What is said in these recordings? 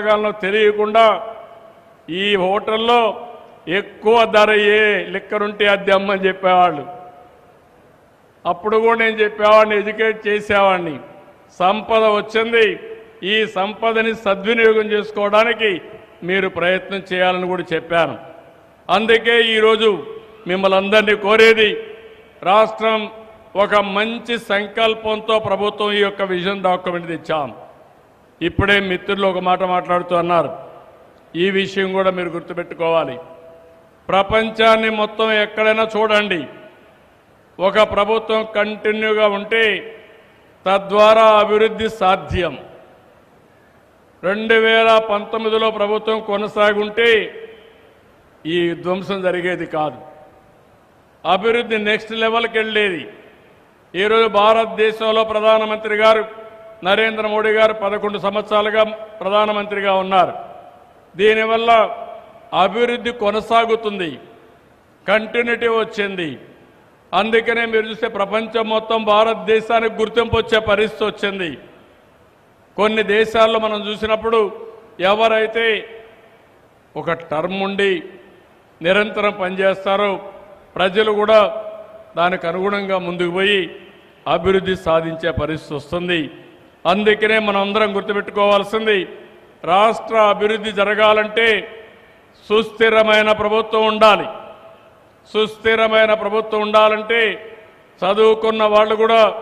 తాగాలనో తెలియకుండా ఈ హోటల్లో ఎక్కువ ధర ఏ లిక్కరుంటే అది అమ్మని చెప్పేవాళ్ళు. అప్పుడు కూడా నేను చెప్పేవాడిని ఎడ్యుకేట్ చేసేవాడిని. సంపద వచ్చింది. ఈ సంపదని సద్వినియోగం చేసుకోవడానికి మీరు ప్రయత్నం చేయాలని కూడా చెప్పాను. అందుకే ఈరోజు మిమ్మల్ని అందరినీ కోరేది రాష్ట్రం ఒక మంచి సంకల్పంతో ప్రభుత్వం ఈ యొక్క విజన్ డాక్యుమెంట్ తెచ్చాం. ఇప్పుడే మిత్రులు ఒక మాట మాట్లాడుతూ అన్నారు. ఈ విషయం కూడా మీరు గుర్తుపెట్టుకోవాలి. ప్రపంచాన్ని మొత్తం ఎక్కడైనా చూడండి. ఒక ప్రభుత్వం కంటిన్యూగా ఉంటే తద్వారా అభివృద్ధి సాధ్యం. రెండు వేల పంతొమ్మిదిలో ప్రభుత్వం కొనసాగుంటే ఈ ధ్వంసం జరిగేది కాదు. అభివృద్ధి నెక్స్ట్ లెవెల్కి వెళ్ళేది. ఈరోజు భారతదేశంలో ప్రధానమంత్రి గారు నరేంద్ర మోడీ గారు పదకొండు సంవత్సరాలుగా ప్రధానమంత్రిగా ఉన్నారు. దీనివల్ల అభివృద్ధి కొనసాగుతుంది. కంటిన్యూటీ వచ్చింది. అందుకనే మీరు చూస్తే ప్రపంచం మొత్తం భారతదేశానికి గుర్తింపు వచ్చే పరిస్థితి వచ్చింది. కొన్ని దేశాల్లో మనం చూసినప్పుడు ఎవరైతే ఒక టర్మ్ ఉండి నిరంతరం పనిచేస్తారో ప్రజలు కూడా దానికి అనుగుణంగా ముందుకు పోయి అభివృద్ధి సాధించే పరిస్థితి వస్తుంది. అందుకనే మనం అందరం గుర్తుపెట్టుకోవాల్సింది రాష్ట్ర అభివృద్ధి జరగాలంటే సుస్థిరమైన ప్రభుత్వం ఉండాలి. సుస్థిరమైన ప్రభుత్వం ఉండాలంటే చదువుకున్న వాళ్ళు కూడా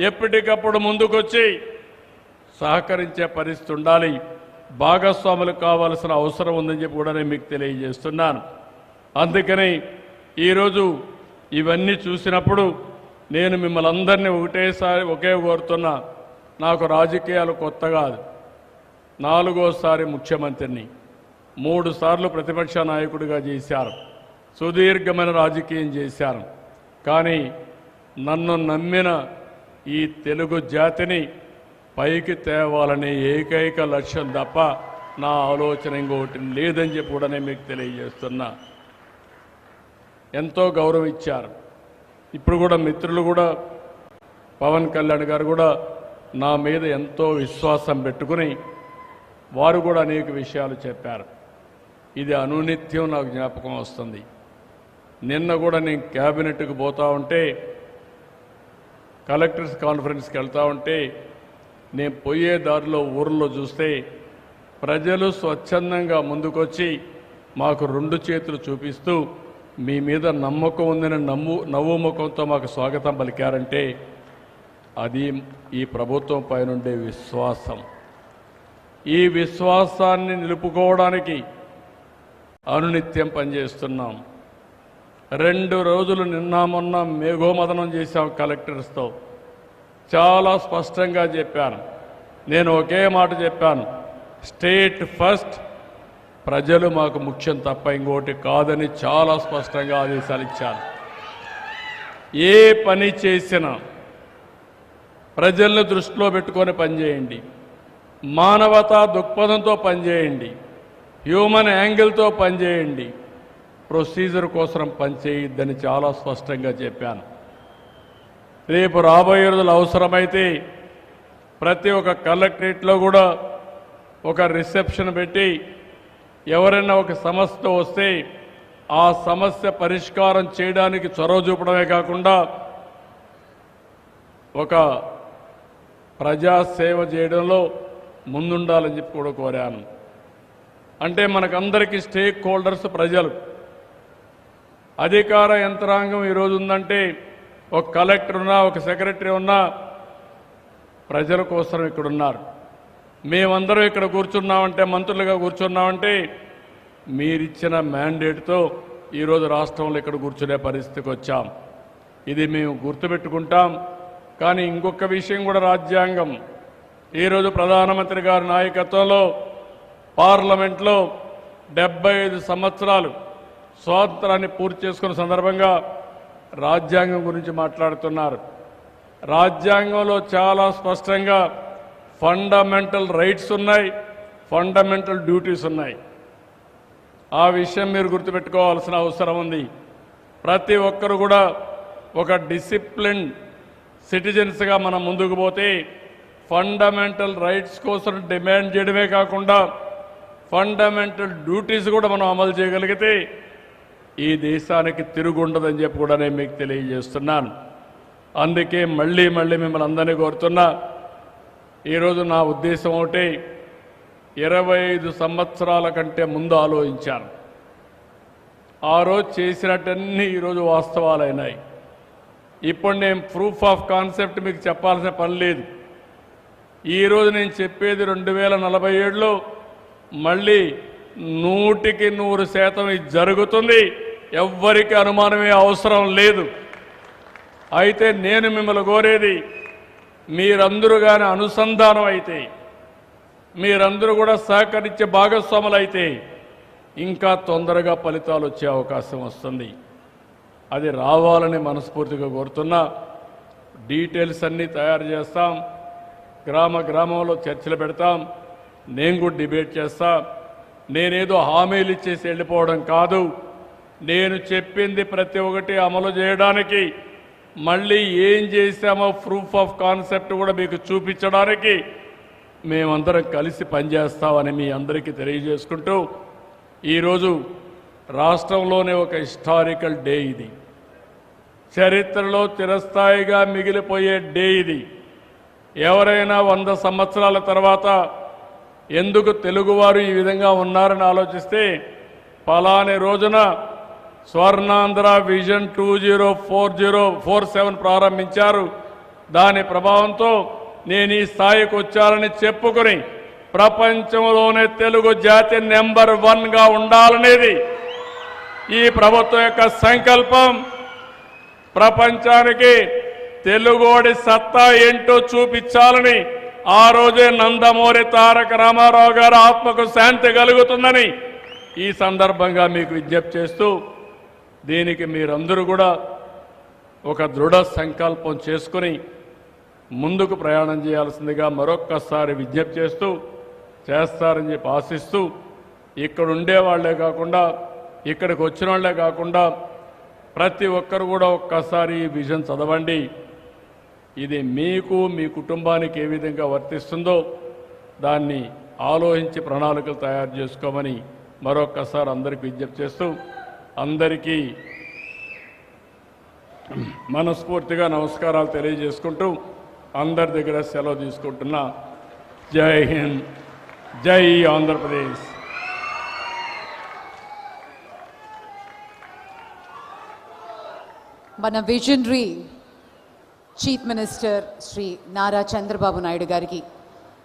ఎప్పటికప్పుడు ముందుకొచ్చి సహకరించే పరిస్థితి ఉండాలి. భాగస్వాములు కావాల్సిన అవసరం ఉందని చెప్పి కూడా నేను మీకు తెలియజేస్తున్నాను. అందుకని ఈరోజు ఇవన్నీ చూసినప్పుడు నేను మిమ్మల్ని అందరినీ ఒకటేసారి ఒకే కోరుతున్నా. నాకు రాజకీయాలు కొత్త కాదు నాలుగోసారి ముఖ్యమంత్రిని మూడు సార్లు ప్రతిపక్ష నాయకుడిగా చేశారు. సుదీర్ఘమైన రాజకీయం చేశారు. కానీ నన్ను నమ్మిన ఈ తెలుగు జాతిని పైకి తేవాలనే ఏకైక లక్ష్యం తప్ప నా ఆలోచన ఇంకోటి లేదని చెప్పి కూడా నేను మీకు తెలియజేస్తున్నా. ఎంతో గౌరవం ఇచ్చారు. ఇప్పుడు కూడా మిత్రులు కూడా పవన్ కళ్యాణ్ గారు కూడా నా మీద ఎంతో విశ్వాసం పెట్టుకుని వారు కూడా అనేక విషయాలు చెప్పారు. ఇది అనునిత్యం నాకు జ్ఞాపకం వస్తుంది. నిన్న కూడా నేను క్యాబినెట్కి పోతా ఉంటే కలెక్టర్స్ కాన్ఫరెన్స్కి వెళ్తూ ఉంటే నేను పోయే దారిలో ఊర్లో చూస్తే ప్రజలు స్వచ్ఛందంగా ముందుకొచ్చి మాకు రెండు చేతులు చూపిస్తూ మీ మీద నమ్మకం ఉందని నమ్ము నవ్వు ముఖంతో మాకు స్వాగతం పలికారంటే అది ఈ ప్రభుత్వం పైనుండే విశ్వాసం. ఈ విశ్వాసాన్ని నిలుపుకోవడానికి అనునిత్యం పనిచేస్తున్నాం. రెండు రోజులు నిన్న మొన్న మేఘోమదనం చేశాం కలెక్టర్స్తో. చాలా స్పష్టంగా చెప్పాను. నేను ఒకే మాట చెప్పాను. State first. ప్రజలు మాకు ముఖ్యం తప్ప ఇంకోటి కాదని చాలా స్పష్టంగా ఆదేశాలు ఇచ్చాను ఏ పని చేసినా ప్రజల్ని దృష్టిలో పెట్టుకొని పనిచేయండి. మానవతా దృక్పథంతో పనిచేయండి. హ్యూమన్ యాంగిల్తో పనిచేయండి. ప్రొసీజర్ కోసం పనిచేయొద్దని చాలా స్పష్టంగా చెప్పాను. రేపు రాబోయే రోజులు అవసరమైతే ప్రతి ఒక్క కలెక్టరేట్లో కూడా ఒక రిసెప్షన్ పెట్టి ఎవరైనా ఒక సమస్య వస్తే ఆ సమస్య పరిష్కారం చేయడానికి చొరవ చూపడమే కాకుండా ఒక ప్రజాసేవ చేయడంలో ముందుండాలని చెప్పి కూడా కోరాను. అంటే మనకందరికీ స్టేక్ హోల్డర్స్ ప్రజలు. అధికార యంత్రాంగం ఈరోజు ఉందంటే ఒక కలెక్టర్ ఉన్నా ఒక సెక్రటరీ ఉన్నా ప్రజల కోసం ఇక్కడ ఉన్నారు మేమందరం ఇక్కడ కూర్చున్నామంటే మంత్రులుగా కూర్చున్నామంటే మీరిచ్చిన మ్యాండేట్తో ఈరోజు రాష్ట్రంలో ఇక్కడ కూర్చునే పరిస్థితికి వచ్చాం. ఇది మేము గుర్తుపెట్టుకుంటాం. కానీ ఇంకొక విషయం కూడా రాజ్యాంగం. ఈరోజు ప్రధానమంత్రి గారి నాయకత్వంలో పార్లమెంట్లో డెబ్బై ఐదు సంవత్సరాలు స్వాతంత్రాన్ని పూర్తి చేసుకున్న సందర్భంగా రాజ్యాంగం గురించి మాట్లాడుతున్నారు. రాజ్యాంగంలో చాలా స్పష్టంగా ఫండమెంటల్ రైట్స్ ఉన్నాయి ఫండమెంటల్ డ్యూటీస్ ఉన్నాయి. ఆ విషయం మీరు గుర్తుపెట్టుకోవాల్సిన అవసరం ఉంది. ప్రతి ఒక్కరు కూడా ఒక డిసిప్లిన్ సిటిజన్స్గా మనం ముందుకు పోతే ఫండమెంటల్ రైట్స్ కోసం డిమాండ్ చేయడమే కాకుండా ఫండమెంటల్ డ్యూటీస్ కూడా మనం అమలు చేయగలిగితే ఈ దేశానికి తిరుగుండదని చెప్పి కూడా నేను మీకు తెలియజేస్తున్నాను. అందుకే మళ్ళీ మళ్ళీ మిమ్మల్ని అందరినీ కోరుతున్నా ఈరోజు నా ఉద్దేశం ఒకటి ఇరవై ఐదు సంవత్సరాల కంటే ముందు ఆలోచించాను ఆ రోజు చేసినట్టన్నీ ఈరోజు వాస్తవాలైనాయి. ఇప్పుడు నేను ప్రూఫ్ ఆఫ్ కాన్సెప్ట్ మీకు చెప్పాల్సిన పని లేదు. ఈరోజు నేను చెప్పేది రెండు వేల నలభై ఏడులో మళ్ళీ నూటికి నూరు శాతం ఇది జరుగుతుంది. ఎవ్వరికి అనుమానమే అవసరం లేదు. అయితే నేను మిమ్మల్ని కోరేది మీరందరూ కానీ అనుసంధానం అయితే మీరందరూ కూడా సహకరించే భాగస్వాములు అయితే ఇంకా తొందరగా ఫలితాలు వచ్చే అవకాశం వస్తుంది. అది రావాలని మనస్ఫూర్తిగా కోరుతున్నా. డీటెయిల్స్ అన్నీ తయారు చేస్తాం. గ్రామ గ్రామంలో చర్చలు పెడతాం. నేను కూడా డిబేట్ చేస్తా. నేనేదో హామీలు ఇచ్చేసి వెళ్ళిపోవడం కాదు. నేను చెప్పింది ప్రతి ఒక్కటి అమలు చేయడానికి మళ్ళీ ఏం చేశామో ప్రూఫ్ ఆఫ్ కాన్సెప్ట్ కూడా మీకు చూపించడానికి మేమందరం కలిసి పనిచేస్తామని మీ అందరికీ తెలియజేసుకుంటూ ఈరోజు రాష్ట్రంలోనే ఒక హిస్టారికల్ డే ఇది. చరిత్రలో చిరస్థాయిగా మిగిలిపోయే డే ఇది. ఎవరైనా వంద సంవత్సరాల తర్వాత ఎందుకు తెలుగువారు ఈ విధంగా ఉన్నారని ఆలోచిస్తే పలాని రోజున Swarnandhra vision two zero four zero four seven ప్రారంభించారు. దాని ప్రభావంతో నేను ఈ స్థాయికి వచ్చానని చెప్పుకొని ప్రపంచంలోనే తెలుగు జాతి నెంబర్ వన్గా ఉండాలనేది ఈ ప్రభుత్వం యొక్క సంకల్పం ప్రపంచానికి తెలుగోడి సత్తా ఏంటో చూపించాలని ఆ రోజే నందమూరి తారక రామారావు గారు ఆత్మకు శాంతి కలుగుతుందని ఈ సందర్భంగా మీకు విజ్ఞప్తి చేస్తూ దీనికి మీరందరూ కూడా ఒక దృఢ సంకల్పం చేసుకుని ముందుకు ప్రయాణం చేయాల్సిందిగా మరొక్కసారి విజ్ఞప్తి చేస్తూ చేస్తారని చెప్పి ఆశిస్తూ ఇక్కడ ఉండే వాళ్ళే కాకుండా ఇక్కడికి వచ్చిన వాళ్ళే కాకుండా ప్రతి ఒక్కరు కూడా ఒక్కసారి ఈ విజన్ చదవండి. ఇది మీకు మీ కుటుంబానికి ఏ విధంగా వర్తిస్తుందో దాన్ని ఆలోచించి ప్రణాళికలు తయారు చేసుకోమని మరొక్కసారి అందరికి విజ్ఞప్తి చేస్తూ అందరికీ మనస్ఫూర్తిగా నమస్కారాలు తెలియజేసుకుంటూ అందరి దగ్గర సెలవు తీసుకుంటున్నా. జై హింద్ జై ఆంధ్రప్రదేశ్. మన visionary chief minister Shri Nara Chandrababu Naidu గారికి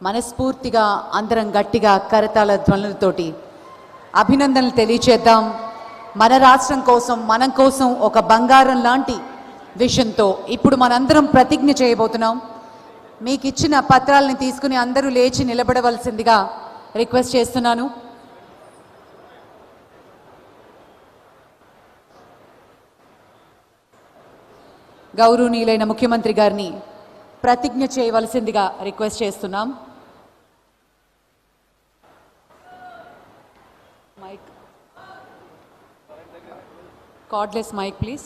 మనస్ఫూర్తిగా అందరం గట్టిగా కరతాళ ధ్వనులతోటి అభినందనలు తెలియచేద్దాం. మన రాష్ట్రం కోసం మనం కోసం ఒక బంగారం లాంటి విషయంతో ఇప్పుడు మనందరం ప్రతిజ్ఞ చేయబోతున్నాం. మీకు ఇచ్చిన పత్రాలని తీసుకుని అందరూ లేచి నిలబడవలసిందిగా రిక్వెస్ట్ చేస్తున్నాను. గౌరవనీయులైన ముఖ్యమంత్రి గారిని ప్రతిజ్ఞ చేయవలసిందిగా రిక్వెస్ట్ చేస్తున్నాం. Mic cardless mic please